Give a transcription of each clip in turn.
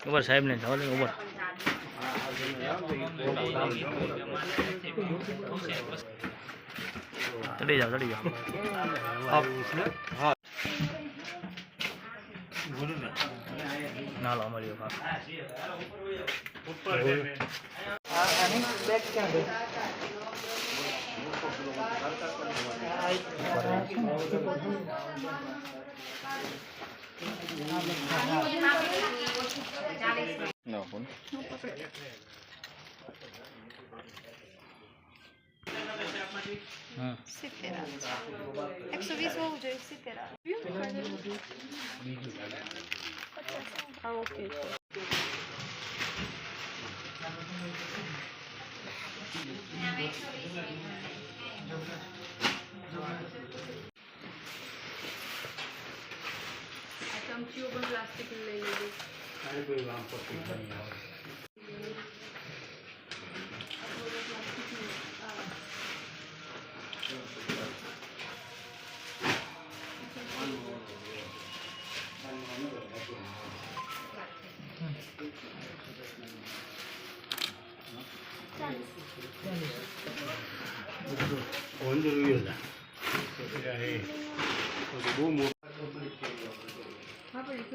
ઉપર સાહેબ ને જવા દે ઉપર ચડી જાઓ ચડી જાઓ ના લો અમારી હમ સિત્તેર આવે. એકસો વીસ હોવું જોઈએ સિત્તેર આવે ઓકે આ ચમચીઓ પણ પ્લાસ્ટિક લઈ લેજો હા પણ એકસો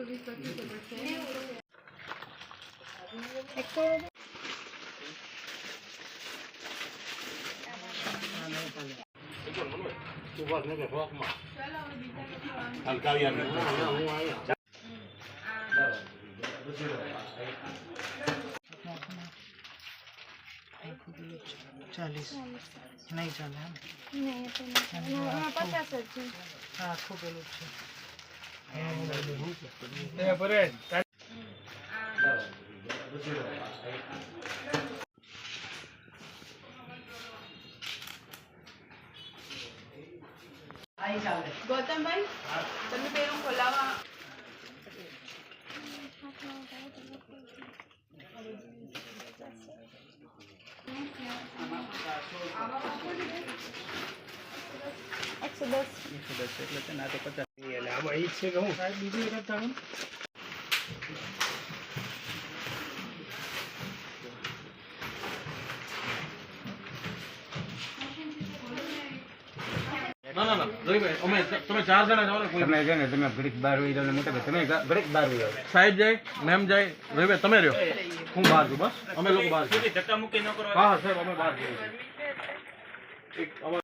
વીસ પચીસ તો પડશે એક તો ચાલીસ નહીં ચાલે એમ નહીં એ તો નહીં ચાલે. એમાં પચાસ જ છે. આ આખું પેલું છે. ગૌતમભાઈ તમે પેલું ખોલાવા એકસો દસ. એક તમે ચાર જણા જાઓ ને કોઈ તમે છે ને તમે ઘડીક બાર હોય તમને મોટા તમે ઘડીક બહાર હોય સાહેબ જાય મેમ જાય. રવિભાઈ તમે રહ્યો. હું બહાર છું બસ. અમે લોકો બહાર છીએ. હા હા સાહેબ અમે બહાર છીએ. એક અમારે